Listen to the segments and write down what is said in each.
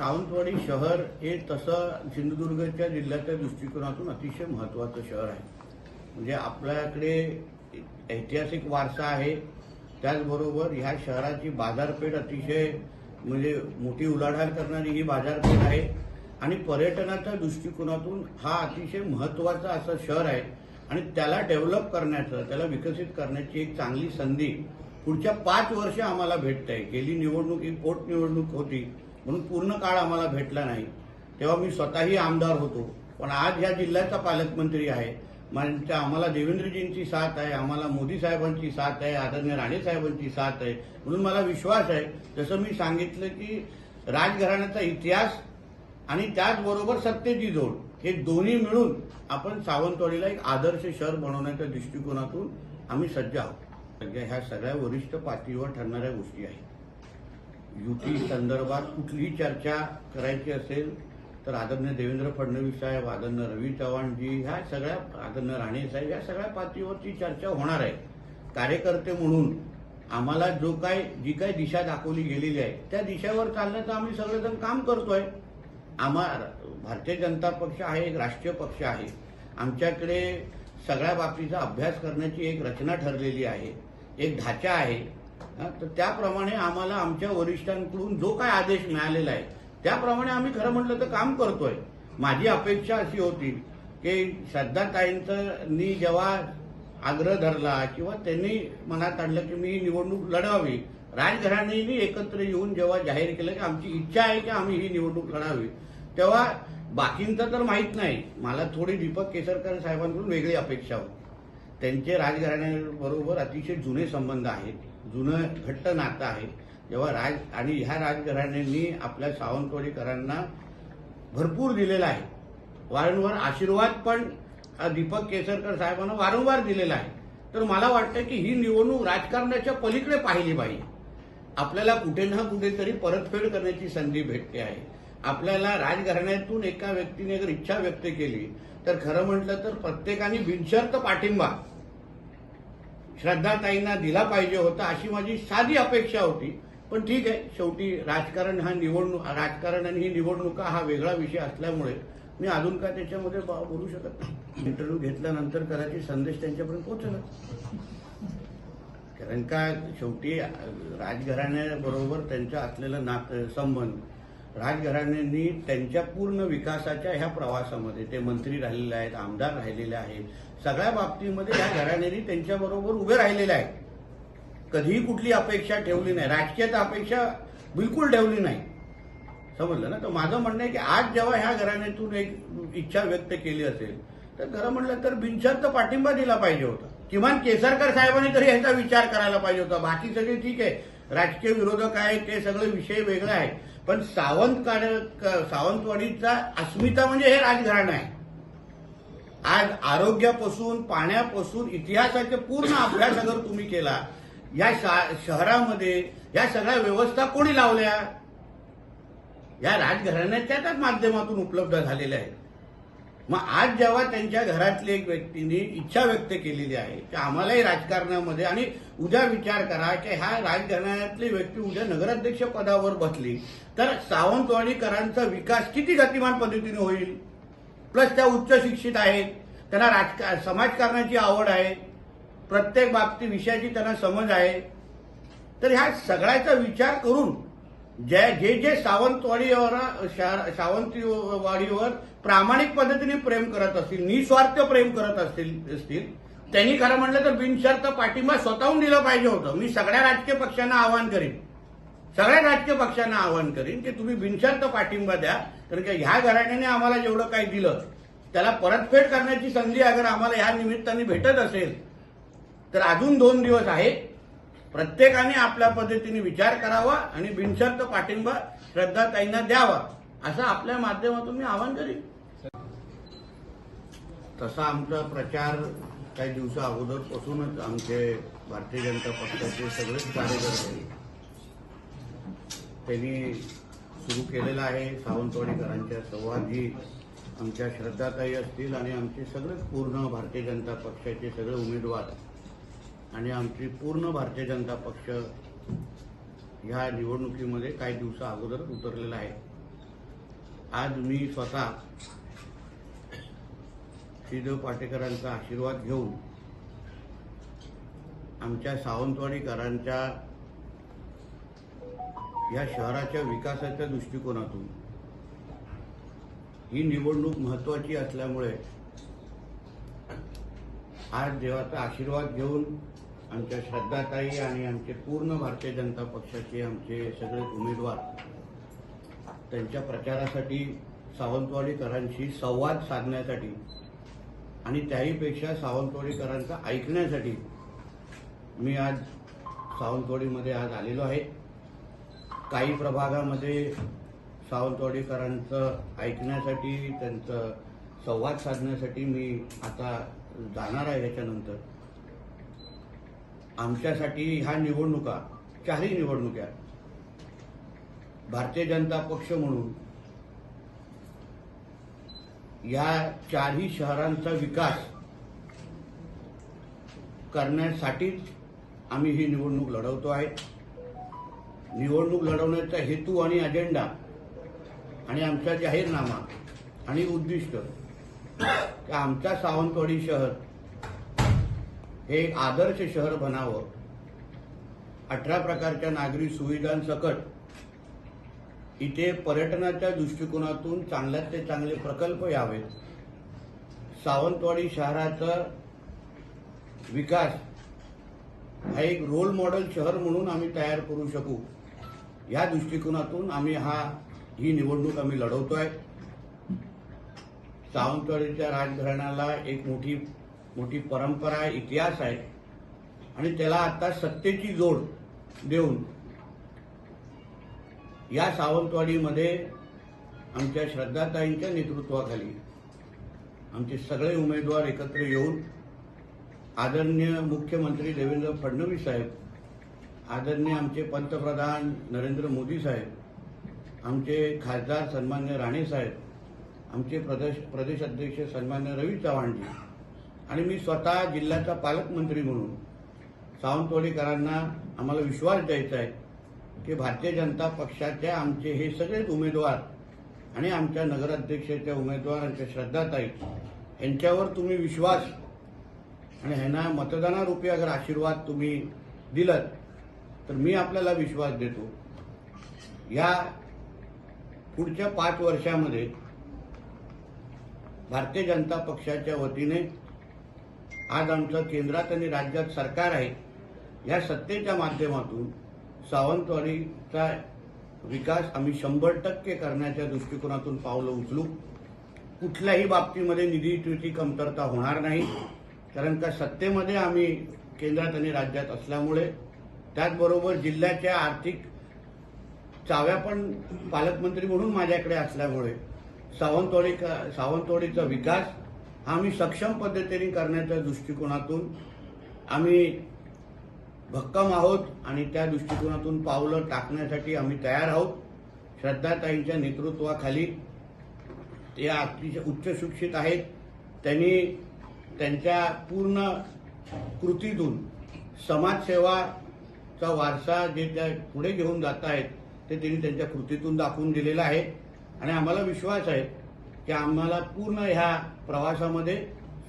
सावंतवाडी शहर हे तसं सिंधुदुर्गच्या जिल्ह्याच्या दृष्टिकोनातून अतिशय महत्त्वाचं शहर आहे. म्हणजे आपल्याकडे ऐतिहासिक वारसा आहे. त्याचबरोबर ह्या शहराची बाजारपेठ अतिशय म्हणजे मोठी उलाढाल करणारी ही बाजारपेठ आहे. आणि पर्यटनाच्या दृष्टिकोनातून हा अतिशय महत्त्वाचा असं शहर आहे. आणि त्याला डेव्हलप करण्याचं त्याला विकसित करण्याची एक चांगली संधी पुढच्या पाच वर्ष आम्हाला भेटत आहे गेली निवडणूक ही पोटनिवडणूक होती. म्हणून पूर्ण काळ आम्हाला भेटला नाही. तेव्हा मी स्वतःही आमदार होतो. पण आज ह्या जिल्ह्याचा पालकमंत्री आहे. म्हणजे आम्हाला देवेंद्रजींची साथ आहे आम्हाला मोदी साहेबांची साथ आहे आदरणीय राणे साहेबांची साथ आहे. म्हणून मला विश्वास आहे. जसं मी सांगितलं की राजघराण्याचा इतिहास आणि त्याचबरोबर सत्तेची जोड हे दोन्ही मिळून आपण सावंतवाडीला एक आदर्श शहर बनवण्याच्या दृष्टिकोनातून आम्ही सज्ज आहोत. सध्या ह्या सगळ्या वरिष्ठ पातळीवर ठरणाऱ्या गोष्टी आहेत. युती संदर्भात कुठलीही चर्चा करायची असेल तर आदरणीय देवेंद्र फडणवीस साहेब आदरणीय रवी चव्हाणजी ह्या सगळ्या आदरणीय राणे साहेब या सगळ्या पातळीवरची चर्चा होणार आहे. कार्यकर्ते म्हणून आम्हाला जो काय जी काय दिशा दाखवली गेलेली आहे त्या दिशेवर चालण्याचं आम्ही सगळेजण काम करतोय. आम्हा भारतीय जनता पक्ष हा एक राष्ट्रीय पक्ष आहे. आमच्याकडे सगळ्या बाबतीचा अभ्यास करण्याची एक रचना ठरलेली आहे. एक ढाचा आहे. तर त्याप्रमाणे आम्हाला आमच्या वरिष्ठांकडून जो काय आदेश मिळालेला आहे त्याप्रमाणे आम्ही खरं म्हटलं तर काम करतोय. माझी अपेक्षा अशी होती की श्रद्धाताईंनी जेव्हा आग्रह धरला किंवा त्यांनी मनात आणलं की मी निवडणूक लढावी राजघराण्यांनी एकत्र येऊन जेव्हा जाहीर केलं की आमची इच्छा आहे की आम्ही ही निवडणूक लढावी तेव्हा बाकींचं तर माहीत नाही. मला थोडी दीपक केसरकर साहेबांकडून वेगळी अपेक्षा होती. त्यांचे राजघराण्याबरोबर अतिशय जुने संबंध आहेत जुनं घट्ट नातं आहे. जेव्हा राज आणि ह्या राजघराण्यांनी आपल्या सावंतवाडीकरांना भरपूर दिलेला आहे. वारंवार आशीर्वाद पण दीपक केसरकर साहेबांना वारंवार दिलेला आहे. तर मला वाटतं की ही निवडणूक राजकारणाच्या पलीकडे पाहिली पाहिजे. आपल्याला कुठे ना कुठेतरी परतफेड करण्याची संधी भेटते आहे. आपल्याला राजघराण्यातून एका व्यक्तीने जर इच्छा व्यक्त केली तर खरं म्हटलं तर प्रत्येकाने बिनशर्त पाठिंबा श्रद्धाताईंना दिला पाहिजे होता अशी माझी साधी अपेक्षा होती. पण ठीक आहे शेवटी राजकारण हा निवडणूक राजकारण आणि ही निवडणुका हा वेगळा विषय असल्यामुळे मी अजून काय त्याच्यामध्ये बोलू शकत नाही. इंटरव्ह्यू घेतल्यानंतर कदाचित संदेश त्यांच्यापर्यंत पोहोचला कारण का शेवटी राजघराण्याबरोबर त्यांचं असलेलं नात संबंध राजघराण्यांनी त्यांच्या पूर्ण विकासाच्या ह्या प्रवासामध्ये ते मंत्री राहिलेले आहेत आमदार राहिलेले आहेत सगळ्या बाबतीमध्ये ह्या घराण्यांनी त्यांच्याबरोबर उभे राहिलेले आहेत. कधीही कुठली अपेक्षा ठेवली नाही राजकीयता अपेक्षा बिलकुल ठेवली नाही. समजलं ना? तर माझं म्हणणं आहे की आज जेव्हा ह्या घराण्यातून एक इच्छा व्यक्त केली असेल तर खरं म्हटलं तर बिनशर्त पाठिंबा दिला पाहिजे होता. किमान केसरकर साहेबांनी तरी ह्याचा विचार करायला पाहिजे होता. बाकी सगळे ठीक आहे. राजकीय विरोधक आहेत ते सगळे विषय वेगळे आहेत. पण सावंत सावंतवाडीचा अस्मिता म्हणजे हे राजघराणं आहे. आज आरोग्यापासून पाण्यापासून इतिहासाचे पूर्ण अभ्यास अगर तुम्ही केला या शा- शहरामध्ये या सगळ्या व्यवस्था कोणी लावल्या? या राजघराण्याच्याच माध्यमातून उपलब्ध झालेल्या आहेत. मग आज जेव्हा त्यांच्या घरातली एक व्यक्तीने इच्छा व्यक्त केलेली आहे की आम्हालाही राजकारणामध्ये आणि उद्या विचार करा की ह्या राजघराण्यातली व्यक्ती उद्या नगराध्यक्ष पदावर बसली तर सावंतवाडीकरांचा विकास किती गतिमान पद्धतीने होईल? प्लस त्या उच्च शिक्षित आहेत त्यांना राजकार समाजकारणाची आवड आहे प्रत्येक बाबती विषयाची त्यांना समज आहे. तर ह्या सगळ्याचा विचार करून जे जे जे सावंतवाडीवर सावंतवाडीवर प्रामाणिक पद्धतीने प्रेम करत असतील निस्वार्थ प्रेम करत असतील असतील त्यांनी खरं म्हटलं तर बिनशर्त पाठिंबा स्वतःहून दिला पाहिजे होतं. मी सगळ्या राजकीय पक्षांना आवाहन करीन. सगळ्या राजकीय पक्षांना आवाहन करीन की तुम्ही बिनशर्त पाठिंबा द्या. कारण की ह्या घराण्याने आम्हाला जेवढं काही दिलं त्याला परतफेड करण्याची संधी अगर आम्हाला ह्या निमित्ताने भेटत असेल तर अजून दोन दिवस आहेत. प्रत्येकाने आपल्या पद्धतीने विचार करावा आणि बिनशर्त पाठिंबा श्रद्धाताईंना द्यावा असं आपल्या माध्यमातून मी आवाहन करीन. तसा आमचा प्रचार काही दिवसा अगोदरपासूनच आमचे भारतीय जनता पक्षाचे सगळेच कार्यकर्ते त्यांनी सुरू केलेला आहे. सावंतवाडीकरांच्या संवादी आमच्या श्रद्धाताई असतील आणि आमचे सगळेच पूर्ण भारतीय जनता पक्षाचे सगळे उमेदवार आणि आमची पूर्ण भारतीय जनता पक्ष ह्या निवडणुकीमध्ये काही दिवसा अगोदर उतरलेला आहे. आज मी स्वतः श्रीदेव पाटेकरांचा आशीर्वाद घेऊन आमच्या सावंतवाडीकरांच्या या शहराच्या विकासाच्या दृष्टिकोनातून ही निवडणूक महत्वाची असल्यामुळे आज देवाचा आशीर्वाद घेऊन आमच्या श्रद्धाताई आणि आमचे पूर्ण भारतीय जनता पक्षाचे आमचे सगळे उमेदवार त्यांच्या प्रचारासाठी सावंतवाडीकरांशी संवाद साधण्यासाठी आणि त्याहीपेक्षा सावंतवाडीकरांचा ऐकण्यासाठी मी आज सावंतवाडीमध्ये आज आलेलो आहे. काही प्रभागामध्ये सावंतवाडीकरांचं ऐकण्यासाठी त्यांचं संवाद साधण्यासाठी मी आता जाणार आहे याच्यानंतर. आमच्यासाठी ह्या निवडणुका चारही निवडणुक्या भारतीय जनता पक्ष म्हणून या चारही शहरांचा विकास करण्यासाठीच आम्ही ही निवडणूक लढवतो आहे. निवडणूक लढवण्याचा हेतू आणि अजेंडा आणि आमचा जाहीरनामा आणि उद्दिष्ट आमचा सावंतवाडी शहर हे एक आदर्श शहर बनावं. अठरा प्रकारच्या नागरी सुविधांसकट इथे पर्यटनाच्या दृष्टिकोनातून चांगल्यात ते चांगले प्रकल्प यावेत. सावंतवाडी शहराचा विकास हा एक रोल मॉडेल शहर म्हणून आम्ही तयार करू शकू. या दृष्टिकोनातून आम्ही हा ही निवडणूक आम्ही लढवतोय. सावंतवाडीच्या राजघराण्याला एक मोठी मोठी परंपरा आहे इतिहास आहे. आणि त्याला आता सत्तेची जोड देऊन या सावंतवाडीमध्ये आमच्या श्रद्धाताईंच्या नेतृत्वाखाली आमचे सगळे उमेदवार एकत्र येऊन आदरणीय मुख्यमंत्री देवेंद्र फडणवीस साहेब आदरणीय आमचे पंतप्रधान नरेंद्र मोदी साहेब आमचे खासदार सन्मान्य राणे साहेब आमचे प्रदेश प्रदेश अध्यक्ष सन्मान्य रवी चव्हाणजी आणि मी स्वतः जिल्ह्याचा पालकमंत्री म्हणून सावंतवाडीकरांना आम्हाला विश्वास द्यायचा आहे की भारतीय जनता पक्षाचे आमचे हे सगळेच उमेदवार आणि आमच्या नगराध्यक्षाच्या उमेदवार आमच्या श्रद्धाताई यांच्यावर तुम्ही विश्वास आणि ह्यांना मतदानारूपी अगर आशीर्वाद तुम्ही दिलात तर मी आपल्याला विश्वास देतो. या पुढच्या पाच वर्षामध्ये भारतीय जनता पक्षाच्या वतीने आज आमचं केंद्रात आणि राज्यात सरकार आहे या सत्तेच्या माध्यमातून सावंतवाडीचा विकास आम्ही शंभर टक्के करण्याच्या दृष्टिकोनातून पावलं उचलू. कुठल्याही बाबतीमध्ये निधीची कमतरता होणार नाही कारण का सत्तेमध्ये आम्ही केंद्रात आणि राज्यात असल्यामुळे त्याचबरोबर जिल्ह्याच्या आर्थिक चाव्या पण पालकमंत्री म्हणून माझ्याकडे असल्यामुळे सावंतवाडी सावंतवाडीचा विकास आम्ही सक्षम पद्धतीने करण्याच्या दृष्टिकोनातून आम्ही भक्कम आहोत आणि त्या दृष्टिकोनातून पावलं टाकण्यासाठी आम्ही तयार आहोत. श्रद्धाताईंच्या नेतृत्वाखाली ते अतिशय उच्च शिक्षित आहेत. त्यांनी त्यांच्या पूर्ण कृतीतून समाजसेवाचा वारसा जे त्या पुढे घेऊन जात आहेत ते त्यांनी त्यांच्या कृतीतून दाखवून दिलेला आहे. आणि आम्हाला विश्वास आहे की आम्हाला पूर्ण ह्या प्रवासामध्ये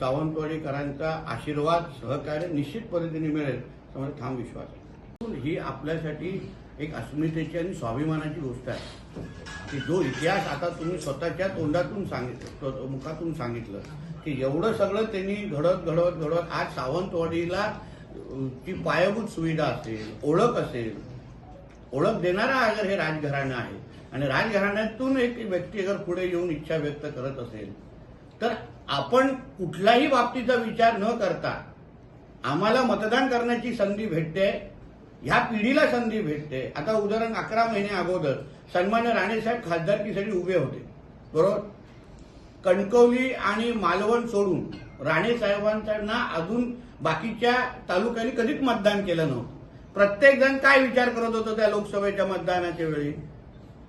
सावंतवाडीकरांचा आशीर्वाद सहकार्य निश्चित पद्धतीने मिळेल असा ठाम विश्वास आहे. ही आपल्यासाठी एक अस्मितेची आणि स्वाभिमानाची गोष्ट आहे. की जो इतिहास आता तुम्ही स्वतःच्या तोंडातून सांगितलं मुखातून सांगितलं की एवढं सगळं त्यांनी घडत घडत घडत आज सावंतवाडीला अ, ची पायाभूत सुविधा असेल ओळख असेल ओळख देणारा अगर हे राजघराणं आहे आणि राजघराण्यातून एक व्यक्ती अगर पुढे येऊन इच्छा व्यक्त करत असेल तर आपण कुठल्याही बाबतीचा विचार न करता आम्हाला मतदान करण्याची संधी भेटते ह्या पिढीला संधी भेटते. आता उदाहरण अकरा महिने अगोदर सन्मान्य राणेसाहेब खासदारकीसाठी उभे होते. बरोबर? कणकवली आणि मालवण सोडून राणेसाहेबांना अजून बाकीच्या तालुक्यांनी कधीच मतदान केलं नव्हतं. प्रत्येक जण काय विचार करत होतो त्या लोकसभेच्या मतदानाच्या वेळी?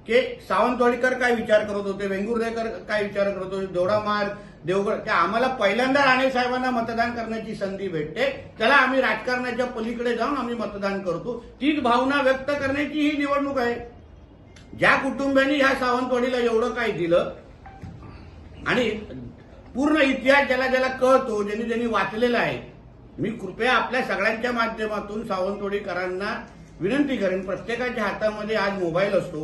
की सावंतवाडीकर काय विचार करत होते वेंगुर्लेकर काय विचार करत होते दोडामार्ग देवगड त्या आम्हाला पहिल्यांदा राणे साहेबांना मतदान करण्याची संधी भेटते. त्याला आम्ही राजकारणाच्या पलीकडे जाऊन आम्ही मतदान करतो. तीच भावना व्यक्त करण्याची ही निवडणूक आहे. ज्या कुटुंबियांनी ह्या सावंतवाडीला एवढं काय दिलं आणि पूर्ण इतिहास ज्याला ज्याला कळतो ज्यांनी ज्यांनी वाचलेला आहे मी कृपया आपल्या सगळ्यांच्या माध्यमातून सावंतवाडीकरांना विनंती करेन प्रत्येकाच्या हातामध्ये आज मोबाईल असतो.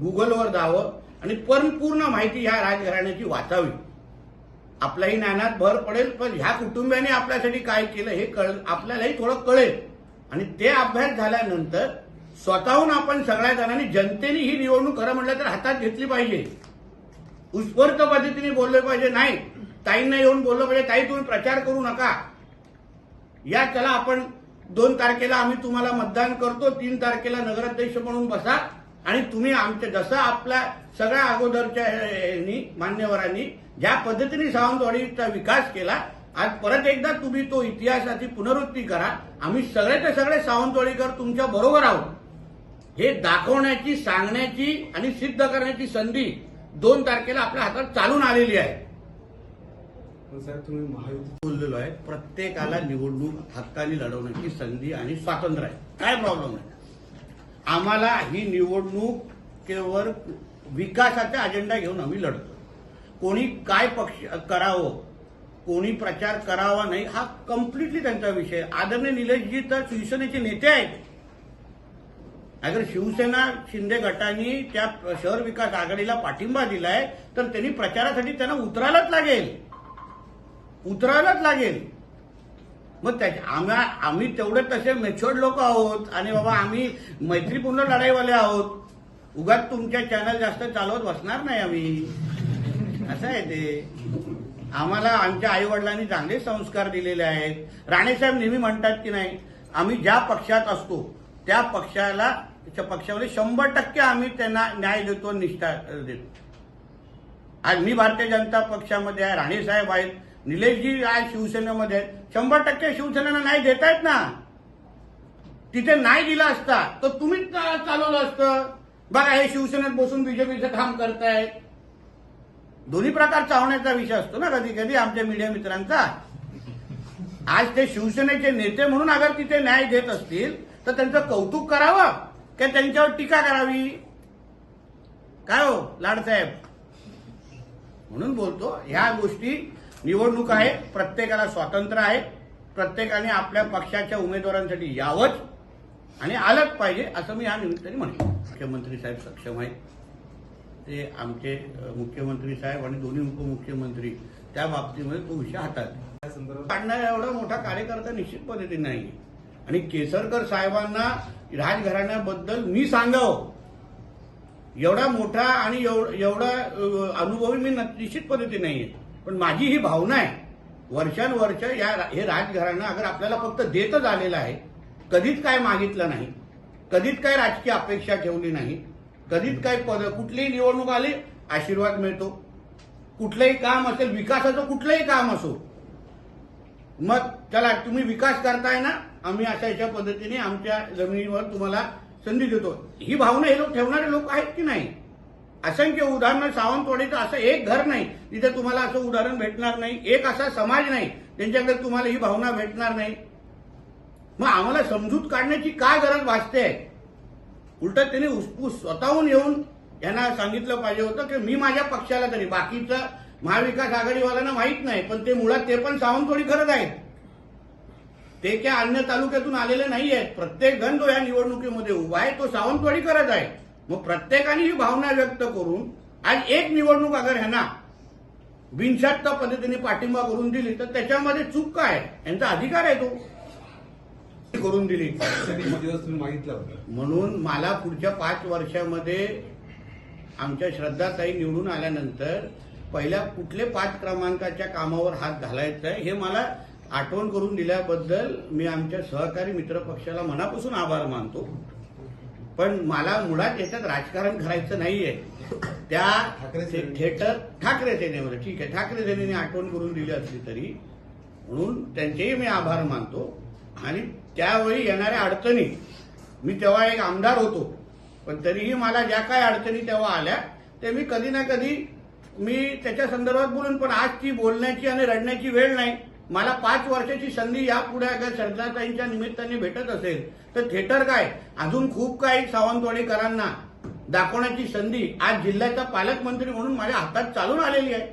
गुगलवर जावं आणि पण पूर्ण माहिती ह्या राजघराण्याची वाचावी. आपल्याही ज्ञानात भर पडेल पण ह्या कुटुंबियाने आपल्यासाठी काय केलं हे कळ आपल्यालाही थोडं कळेल. आणि ते अभ्यास झाल्यानंतर स्वतःहून आपण सगळ्या जणांनी जनतेने ही निवडणूक खरं म्हटलं तर हातात घेतली पाहिजे. उत्स्फूर्त पद्धतीने बोलले पाहिजे नाही ताईंना येऊन बोललं पाहिजे ताई तुम्ही प्रचार करू नका. या चला आपण दोन तारखेला आम्ही तुम्हाला मतदान करतो तीन तारखेला नगराध्यक्ष म्हणून बसा आणि तुम्ही आमच्या जसं आपल्या सगळ्या अगोदरच्या मान्यवरांनी ज्या पद्धतीने सावंतवाडीचा विकास केला आज परत एकदा तुम्ही तो इतिहासाची पुनरुत्ती करा. आम्ही सगळेचे सगळे सावंतवाडीकर तुमच्या बरोबर आहोत. हे दाखवण्याची सांगण्याची आणि सिद्ध करण्याची संधी दोन तारखेला आपल्या हातात चालून आलेली आहे. तुम्ही महायुती बोललेलो आहे. प्रत्येकाला निवडणूक हक्काने लढवण्याची संधी आणि स्वातंत्र्य आहे. काय प्रॉब्लेम नाही आम्हाला ही निवडणूक केवळ विकासाचा अजेंडा घेऊन आम्ही लढतो. कोणी काय पक्ष करावं कोणी प्रचार करावा नाही हा कम्प्लिटली त्यांचा विषय. आदरणीय निलेशजी तर शिवसेनेचे नेते आहेत. अगर शिवसेना शिंदे गटाने त्या शहर विकास आघाडीला पाठिंबा दिलाय तर त्यांनी प्रचारासाठी त्यांना उतरायलाच लागेल. उतरायलाच लागेल. मग त्याच्या आम्हा आम्ही तेवढे तसे मेच्युअर्ड लोक आहोत. आणि बाबा आम्ही मैत्रीपूर्ण लढाईवाले आहोत. उगाच तुमच्या चॅनल जास्त चालवत बसणार नाही आम्ही. असं आहे ते. आम्हाला आमच्या आई वडिलांनी चांगले संस्कार दिलेले आहेत. राणेसाहेब नेहमी म्हणतात की नाही आम्ही ज्या पक्षात असतो त्या पक्षाला त्या पक्षामध्ये शंभर टक्के आम्ही त्यांना न्याय देतो निष्ठा देतो. आज मी भारतीय जनता पक्षामध्ये आहे राणेसाहेब आहेत. निलेशजी आज शिवसेनेमध्ये आहेत. शंभर टक्के शिवसेनेनं नाही देतायत ना. तिथे नाही दिला असता तर तुम्हीच चालवलं असतं? बघा हे शिवसेनेत बसून बीजेपीचं काम करतायत दोन्ही प्रकार चावण्याचा विषय असतो ना कधी कधी आमच्या मीडिया मित्रांचा. आज ते शिवसेनेचे नेते म्हणून अगर तिथे न्याय देत असतील तर त्यांचं कौतुक करावं का त्यांच्यावर टीका करावी. काय हो लाडसाहेब म्हणून बोलतो ह्या गोष्टी निवडणूक आहे प्रत्येकाला स्वातंत्र्य आहे प्रत्येकाने आपल्या पक्षाच्या उमेदवारांसाठी यावंच आणि आलंच पाहिजे असं मी या निमित्ताने म्हणतो मुख्यमंत्री साहेब सक्षम आहेत. ते आमचे मुख्यमंत्री साहेब आणि दोन्ही उपमुख्यमंत्री त्या बाबतीमध्ये तो विषय हातात काढणारा एवढा मोठा कार्यकर्ता निश्चित पद्धतीने नाही आणि केसरकर साहेबांना राजघराण्याबद्दल मी सांगावं. एवढा मोठा आणि एवढा अनुभवी मी न- निश्चित नाही नाहीये पण माझी ही भावना आहे वर्षानुवर्ष या हे राजघराणं अगर आपल्याला फक्त देतच आलेलं आहे कधीच काय मागितलं नाही कधीच काय राजकीय अपेक्षा ठेवली नाही कधीच काय पद कुठलीही निवडणूक आली आशीर्वाद मिळतो. कुठलंही काम असेल विकासाचं कुठलंही काम असो मग चला तुम्ही विकास करताय ना आम्ही अशा अशा पद्धतीने आमच्या जमिनीवर तुम्हाला संधी देतो. ही भावना हे लोक ठेवणारे लोक आहेत की नाही? असंख्य उदाहरणं सावंतवाडीचं असं एक घर नाही तिथे तुम्हाला असं उदाहरण भेटणार नाही एक असा समाज नाही त्यांच्याकडे तुम्हाला ही भावना भेटणार नाही. मग आम्हाला समजूत काढण्याची काय गरज भासते? उलट त्यांनी उसपूस स्वतःहून येऊन यांना सांगितलं पाहिजे होतं की मी माझ्या पक्षाला तरी बाकीचं महाविकास आघाडीवाल्यांना माहीत नाही पण ते मुळात ते पण सावंतवाडी करत आहेत. ते क्या अन्य तालुक्यातून आलेले नाही आहेत प्रत्येक जण जो या निवडणुकीमध्ये उभा आहे तो सावंतवाडी करत आहे. मग प्रत्येकाने ही भावना व्यक्त करून आज एक निवडणूक अगर ह्यांना बिनशर्त पद्धतीने पाठिंबा करून दिली तर त्याच्यामध्ये चूक काय यांचा अधिकार आहे तो. करून दिली. मागितला म्हणून मला पुढच्या पाच वर्षामध्ये आमच्या श्रद्धाताई निवडून आल्यानंतर पहिल्या कुठले पाच क्रमांकाच्या कामावर हात घालायचा आहे हे मला आठवण करून दिल्याबद्दल मी आमच्या सहकारी मित्र पक्षाला मनापासून आभार मानतो. पण मला मुळात याच्यात राजकारण करायचं नाहीये. त्या. थिएटर ठाकरे सेनेमध्ये. ठीक आहे ठाकरे सेनेने आठवण करून दिली असली तरी. म्हणून त्यांचेही मी आभार मानतो. आणि त्यावेळी येणाऱ्या अडचणी मी तेव्हा एक आमदार होतो. पण तरीही मला ज्या काय अडचणी तेव्हा आल्या ते मी कधी ना कधी मी त्याच्या संदर्भात बोलून पण आज ती बोलण्याची आणि रडण्याची वेळ नाही. मला पाच वर्षाची संधी यापुढे अगर सरदारताईंच्या निमित्ताने भेटत असेल तर थिएटर काय? अजून खूप काही सावंतवाडीकरांना दाखवण्याची संधी आज जिल्ह्याचा पालकमंत्री म्हणून माझ्या हातात चालून आलेली आहे.